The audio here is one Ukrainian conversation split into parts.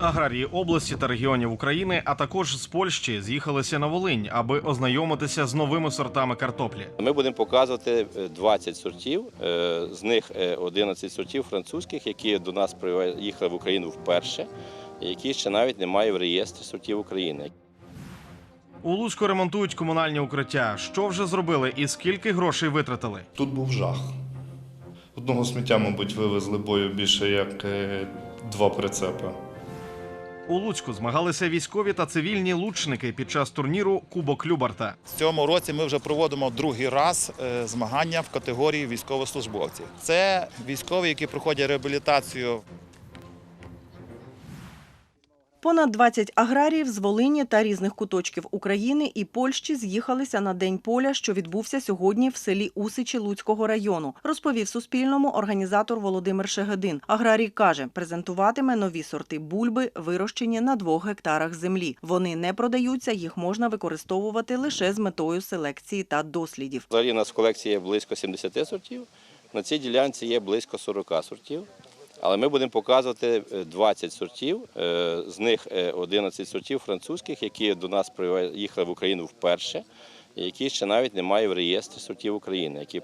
Аграрії області та регіонів України, а також з Польщі, з'їхалися на Волинь, аби ознайомитися з новими сортами картоплі. Ми будемо показувати е, 20 сортів, е, з них е, 11 сортів французьких, які до нас приїхали в Україну вперше, які ще навіть немає в реєстрі сортів України. У Луцьку ремонтують комунальні укриття. Що вже зробили і скільки грошей витратили? Тут був жах. Одного сміття, мабуть, вивезли бою більше як е, два прицепи. У Луцьку змагалися військові та цивільні лучники під час турніру Кубок Любарта. В цьому році ми вже проводимо другий раз е, змагання в категорії військовослужбовців. Це військові, які проходять реабілітацію Понад 20 аграріїв з Волині та різних куточків України і Польщі з'їхалися на День поля, що відбувся сьогодні в селі Усичі Луцького району. Розповів Суспільному організатор Володимир Шегедин. Аграрій каже, презентуватиме нові сорти бульби, вирощені на двох гектарах землі. Вони не продаються, їх можна використовувати лише з метою селекції та дослідів. Взагалі у нас в колекції є близько 70 сортів. На цій ділянці є близько 40 сортів. Але ми будемо показувати е, 20 сортів, е, з них е, 11 сортів французьких, які до нас приїхали в Україну вперше, які ще навіть немає в реєстрі сортів України, які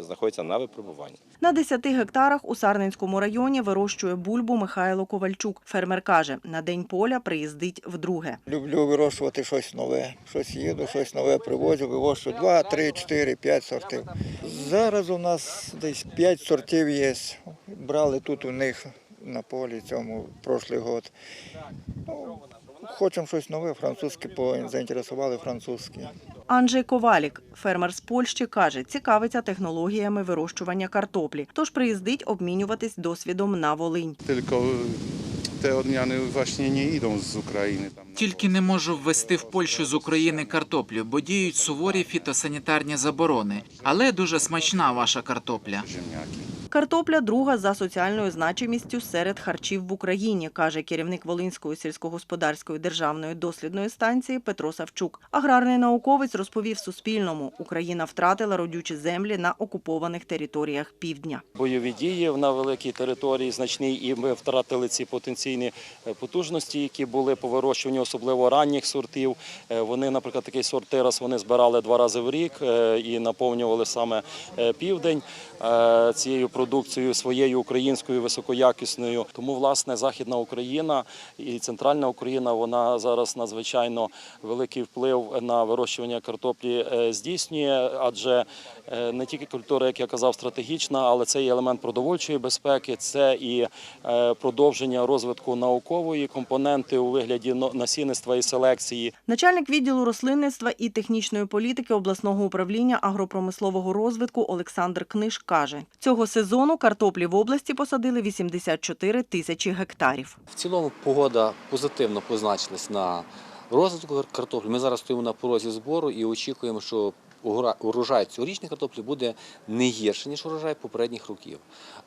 знаходяться на випробуванні. На 10 гектарах у Сарненському районі вирощує бульбу Михайло Ковальчук. Фермер каже, на День поля приїздить вдруге. Люблю вирощувати щось нове. Щось їду, щось нове привозю, вивожу 2, 3, 4, 5 сортів. Зараз у нас десь 5 сортів є. Брали тут у них на полі цьому прошлий год. Ну, хочемо щось нове, французьке, бо заінтересували французьке. Анджей Ковалік, фермер з Польщі, каже, цікавиться технологіями вирощування картоплі, тож приїздить обмінюватись досвідом на Волинь. odmiany właśnie nie idą z Ukrainy. Tam na Тільки не можу ввести в Польщу з України картоплю, бо діють суворі фітосанітарні заборони. Але дуже смачна ваша картопля. Картопля друга за соціальною значимістю серед харчів в Україні, каже керівник Волинської сільськогосподарської державної дослідної станції Петро Савчук. Аграрний науковець розповів Суспільному, Україна втратила родючі землі на окупованих територіях півдня. бойові дії на великій території значній, і ми втратили ці потенційні е, потужності, які були по вирощуванню, особливо ранніх сортів. Е, Вони, наприклад, такий сорт тирас вони збирали два рази в рік е, і наповнювали саме південь цією продукцією своєю українською високоякісною. Тому, власне, Західна Україна і Центральна Україна вона зараз надзвичайно великий вплив на вирощування картоплі е, здійснює, адже не тільки культура, як я казав, стратегічна, але це і елемент продовольчої безпеки, це і е, продовження розвитку наукової компоненти у вигляді насінництва і селекції. Начальник відділу рослинництва і технічної політики обласного управління агропромислового розвитку Олександр Книж каже, цього сезону картоплі в області посадили 84 тисячі гектарів. В цілому погода позитивно позначилась на розвитку картоплі. Ми зараз стоїмо на порозі збору і очікуємо, що урожай цьогорічної картоплі буде не гірше, ніж урожай попередніх років.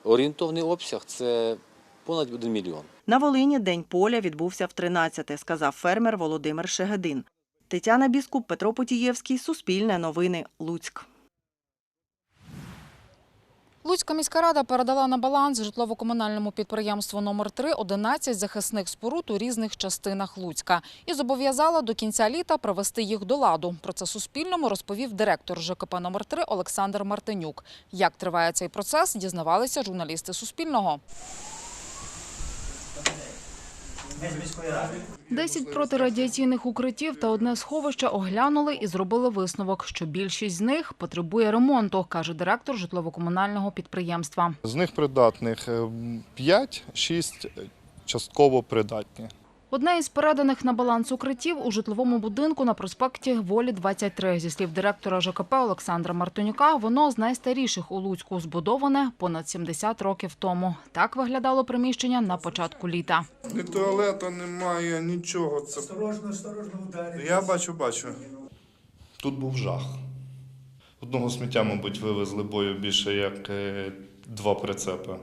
Орієнтовний обсяг це понад 1 мільйон. На Волині День поля відбувся в 13-те, сказав фермер Володимир Шегедин. Тетяна Біскуп, Петро Потієвський, Суспільне новини, Луцьк. Луцька міська рада передала на баланс житлово-комунальному підприємству номер 3 11 захисних споруд у різних частинах Луцька і зобов'язала до кінця літа привести їх до ладу. Про це Суспільному розповів директор ЖКП номер 3 Олександр Мартинюк. Як триває цей процес, дізнавалися журналісти Суспільного. Десять протирадіаційних укриттів та одне сховище оглянули і зробили висновок, що більшість з них потребує ремонту, каже директор житлово-комунального підприємства. З них придатних 5-6 частково придатні. Одне із переданих на баланс укриттів у житловому будинку на проспекті Волі 23. Зі слів директора ЖКП Олександра Мартинюка, воно з найстаріших у Луцьку збудоване понад 70 років тому. Так виглядало приміщення на початку літа. Ні туалета немає, нічого. Це... Осторожно, осторожно Я бачу, бачу. Тут був жах. Одного сміття, мабуть, вивезли бою більше як е, два прицепи.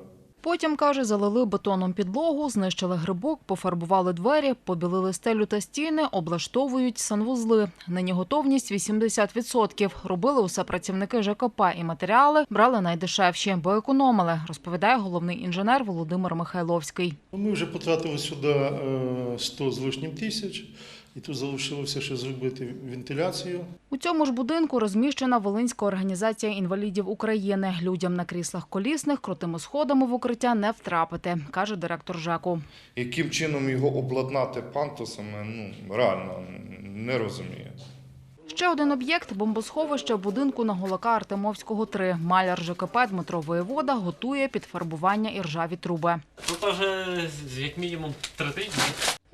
Потім, каже, залили бетоном підлогу, знищили грибок, пофарбували двері, побілили стелю та стіни, облаштовують санвузли. Нині готовність 80%. Робили усе працівники ЖКП і матеріали брали найдешевші, бо економили, розповідає головний інженер Володимир Михайловський. Ми вже потратили сюди е, 100 з лишнім тисяч, і тут залишилося ще зробити вентиляцію. У цьому ж будинку розміщена Волинська організація інвалідів України. Людям на кріслах колісних крутими сходами в укриття не втрапити, каже директор ЖЕКу. Яким чином його обладнати пантусами, ну реально не розумію. Ще один об'єкт – бомбосховище в будинку на Голака Артемовського 3. Маляр ЖКП Дмитро Воєвода готує під фарбування і ржаві труби. Тут вже як мінімум три тижні.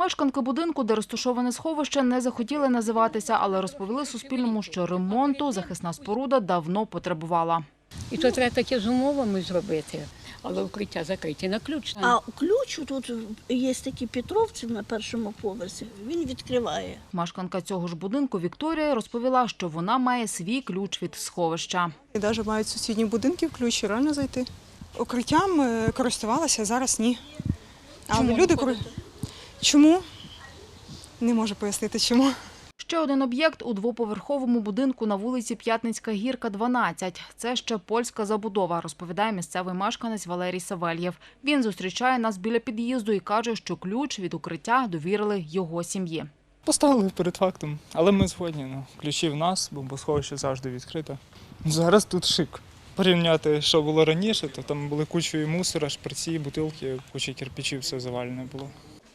Мешканки будинку, де розташоване сховище, не захотіли називатися, але розповіли Суспільному, що ремонту захисна споруда давно потребувала. І то треба таке з умовами зробити, але укриття закриті на ключ. А ключ тут є такі Петровці на першому поверсі. Він відкриває. Мешканка цього ж будинку Вікторія розповіла, що вона має свій ключ від сховища. І навіть мають сусідні будинки в ключі, реально зайти. Укриттям е, користувалася, зараз ні. Чому люди не кори- ходите? Чому? Не можу пояснити, чому. Ще один об'єкт у двоповерховому будинку на вулиці П'ятницька гірка, 12. Це ще польська забудова, розповідає місцевий мешканець Валерій Савельєв. Він зустрічає нас біля під'їзду і каже, що ключ від укриття довірили його сім'ї. Поставили перед фактом, але ми згодні. Ну, ключі в нас, бомбосховище завжди відкрите. Зараз тут шик. Порівняти, що було раніше, то там були кучою мусора, шприці, бутилки, куча кирпичів, все завалене було.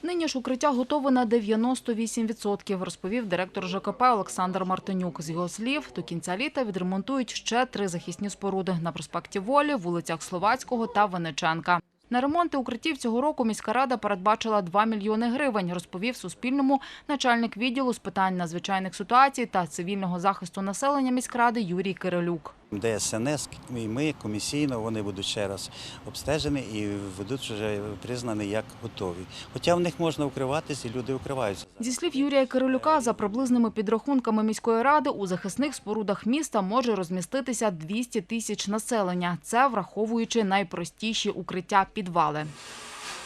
Нині ж укриття готове на 98%, розповів директор ЖКП Олександр Мартинюк. З його слів, до кінця літа відремонтують ще три захисні споруди на проспекті Волі, вулицях Словацького та Венеченка. На ремонти укриттів цього року міська рада передбачила 2 мільйони гривень, розповів Суспільному начальник відділу з питань надзвичайних ситуацій та цивільного захисту населення міськради Юрій Кирилюк. ДСНС і ми комісійно вони будуть ще раз обстежені і ведуть вже признані як готові. Хоча в них можна укриватися, і люди укриваються. Зі слів Юрія Кирилюка, за приблизними підрахунками міської ради, у захисних спорудах міста може розміститися 200 тисяч населення. Це враховуючи найпростіші укриття підвали.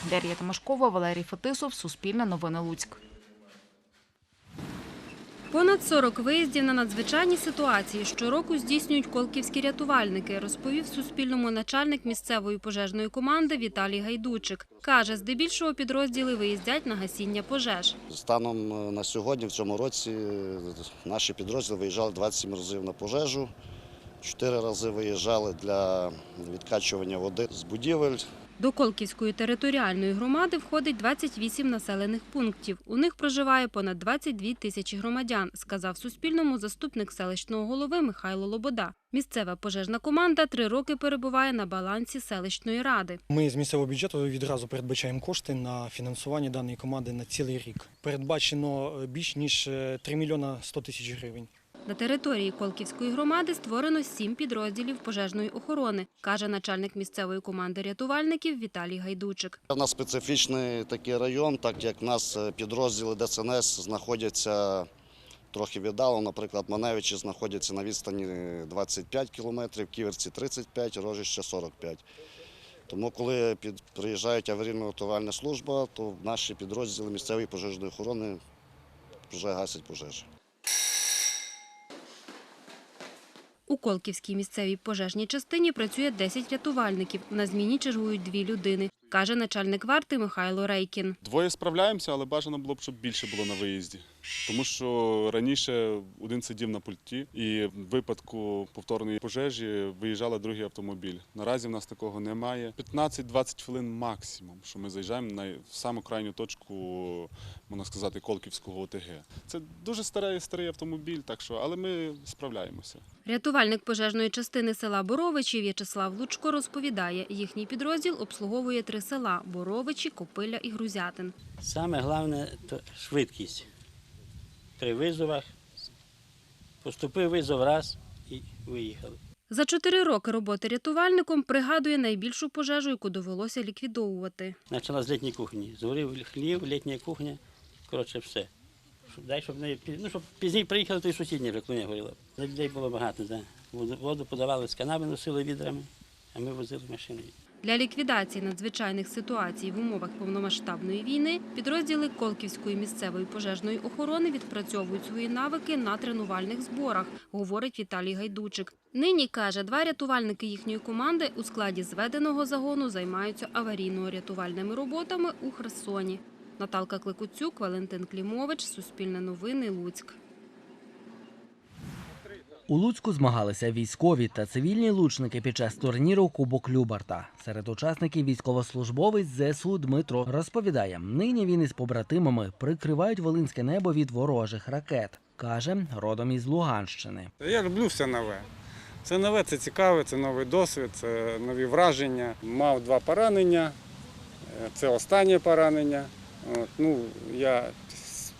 Дар'я Тимошкова, Валерій Фетисов, Суспільне новини Луцьк. Понад 40 виїздів на надзвичайні ситуації щороку здійснюють колківські рятувальники, розповів Суспільному начальник місцевої пожежної команди Віталій Гайдучик. Каже, здебільшого підрозділи виїздять на гасіння пожеж. Станом е, на сьогодні, в цьому році, е, наші підрозділи виїжджали 27 разів на пожежу, 4 рази виїжджали для відкачування води з будівель. До Колківської територіальної громади входить 28 населених пунктів. У них проживає понад 22 тисячі громадян, сказав Суспільному заступник селищного голови Михайло Лобода. Місцева пожежна команда три роки перебуває на балансі селищної ради. Ми з місцевого бюджету відразу передбачаємо кошти на фінансування даної команди на цілий рік. Передбачено е, більш ніж е, 3 мільйона 100 тисяч гривень. На території Колківської громади створено сім підрозділів пожежної охорони, каже начальник місцевої команди рятувальників Віталій Гайдучик. У нас специфічний такий район, так як в нас е, підрозділи ДСНС знаходяться трохи віддало. Наприклад, Маневичі знаходяться на відстані 25 кілометрів, Ківерці 35, Рожище 45. Тому, коли під, приїжджають аварійно-рятувальна служба, то наші підрозділи місцевої пожежної охорони вже гасять пожежі. У Колківській місцевій пожежній частині працює 10 рятувальників. На зміні чергують дві людини, каже начальник варти Михайло Рейкін. Двоє справляємося, але бажано було б, щоб більше було на виїзді. Тому що раніше один сидів на пульті, і в випадку повторної пожежі виїжджали другий автомобіль. Наразі в нас такого немає. 15-20 хвилин максимум, що ми заїжджаємо на саму крайню точку, можна сказати, Колківського ОТГ. Це дуже старий старий автомобіль, так що, але ми справляємося. Рятувальник пожежної частини села Боровичі В'ячеслав Лучко розповідає, їхній підрозділ обслуговує три села – Боровичі, Копиля і Грузятин. Саме головне то швидкість. При визовах поступив визов раз і виїхали. За чотири роки роботи рятувальником пригадує найбільшу пожежу, яку довелося ліквідовувати. Почала з літньої кухні. Згорів хлів, літня кухня. Коротше, все. Щоб, дай, щоб, не, ну, щоб пізніше приїхали, то й сусідні вже клуня горіла. Людей було багато, да. Воду, воду подавали з канави, носили відрами, а ми возили машиною. Для ліквідації надзвичайних ситуацій в умовах повномасштабної війни підрозділи Колківської місцевої пожежної охорони відпрацьовують свої навики на тренувальних зборах, говорить Віталій Гайдучик. Нині каже, два рятувальники їхньої команди у складі зведеного загону займаються аварійно-рятувальними роботами у Херсоні. Наталка Кликуцюк, Валентин Клімович, Суспільне новини, Луцьк. У Луцьку змагалися військові та цивільні лучники під час турніру Кубок Любарта. Серед учасників військовослужбовець ЗСУ Дмитро розповідає, нині він із побратимами прикривають волинське небо від ворожих ракет. Каже, родом із Луганщини. Я люблю все нове. Це нове, це цікаве, це новий досвід, це нові враження. Мав два поранення, це останнє поранення. От, ну, я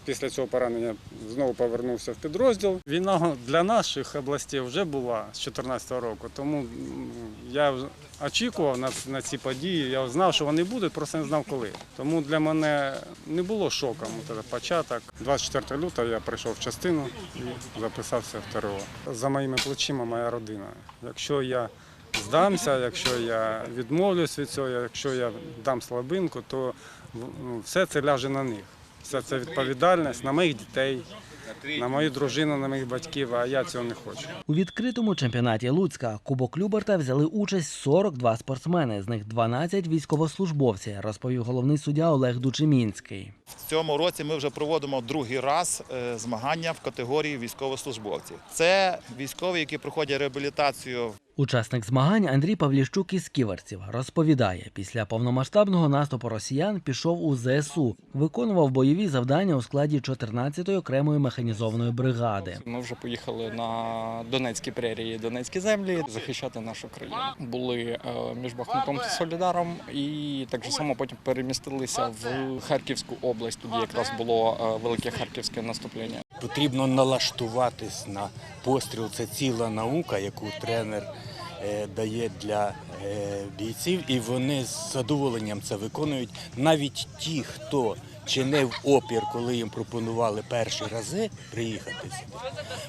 після цього поранення знову повернувся в підрозділ. Війна для наших областей вже була з 2014 року, тому я очікував на, ці події. Я знав, що вони будуть, просто не знав коли. Тому для мене не було шоком початок. 24 лютого я прийшов в частину і записався в ТРО. За моїми плечима моя родина. Якщо я здамся, якщо я відмовлюсь від цього, якщо я дам слабинку, то ну, все це ляже на них. Все це відповідальність на моїх дітей, на мою дружину, на моїх батьків, а я цього не хочу. У відкритому чемпіонаті Луцька Кубок Люберта взяли участь 42 спортсмени, з них 12 військовослужбовці, розповів головний суддя Олег Дучемінський. В цьому році ми вже проводимо другий раз е, змагання в категорії військовослужбовців. Це військові, які проходять реабілітацію Учасник змагань Андрій Павліщук із Ківерців розповідає, після повномасштабного наступу росіян пішов у ЗСУ, виконував бойові завдання у складі 14-ї окремої механізованої бригади. Ми вже поїхали на Донецькі прерії, Донецькі землі захищати нашу країну. Були е, між Бахмутом та Солідаром, і так же само потім перемістилися в Харківську область. Тоді якраз було е, велике харківське наступлення. Потрібно налаштуватись на постріл. Це ціла наука, яку тренер дає для е, бійців, і вони з задоволенням це виконують. Навіть ті, хто чинив опір, коли їм пропонували перші рази приїхати сюди.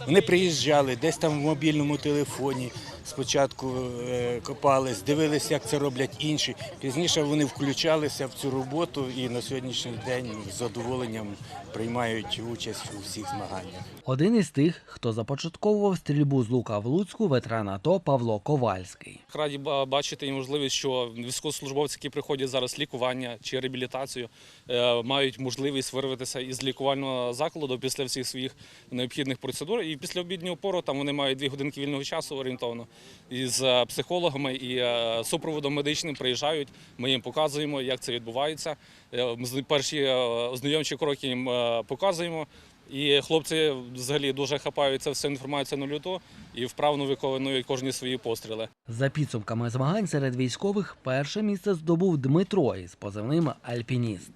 Вони приїжджали десь там в мобільному телефоні. Спочатку е, копались, дивилися, як це роблять інші. Пізніше вони включалися в цю роботу і на сьогоднішній день з задоволенням приймають участь у всіх змаганнях. Один із тих, хто започатковував стрільбу з лука в Луцьку, ветеран АТО Павло Ковальський. Раді бачити і можливість, що військовослужбовці, які приходять зараз лікування чи реабілітацію, е, мають можливість вирватися із лікувального закладу після всіх своїх необхідних процедур. І після обіднього пору там вони мають дві годинки вільного часу орієнтовно. І з е, психологами і е, супроводом медичним приїжджають. Ми їм показуємо, як це відбувається. Е, Перші ознайомчі кроки їм показуємо. І хлопці взагалі дуже хапають це все інформацію на люту і вправно виконують кожні свої постріли. За підсумками змагань серед військових перше місце здобув Дмитро із позивним Альпініст.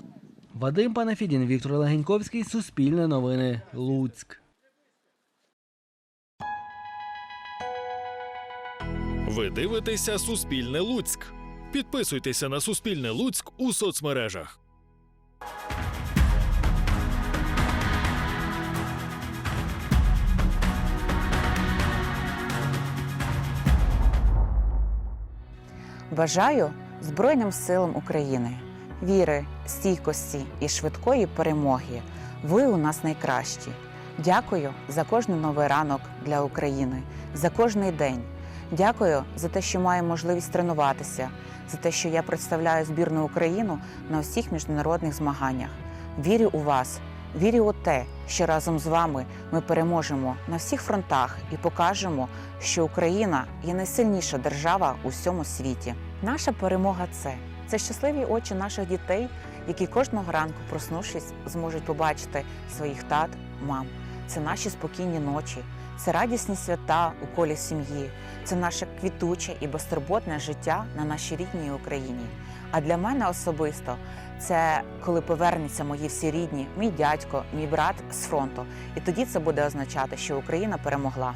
Вадим Панафідін, Віктор Легеньковський, Суспільне новини, Луцьк. Ви дивитеся Суспільне Луцьк. Підписуйтеся на Суспільне Луцьк у соцмережах. Бажаю Збройним силам України віри, стійкості і швидкої перемоги. Ви у нас найкращі. Дякую за кожний новий ранок для України, за кожний день. Дякую за те, що маю можливість тренуватися, за те, що я представляю збірну Україну на всіх міжнародних змаганнях. Вірю у вас, вірю у те, що разом з вами ми переможемо на всіх фронтах і покажемо, що Україна є найсильніша держава у всьому світі. Наша перемога це це щасливі очі наших дітей, які кожного ранку, проснувшись, зможуть побачити своїх тат, мам. Це наші спокійні ночі, це радісні свята у колі сім'ї, це наше квітуче і безтурботне життя на нашій рідній Україні. А для мене особисто це коли повернуться мої всі рідні, мій дядько, мій брат з фронту. І тоді це буде означати, що Україна перемогла.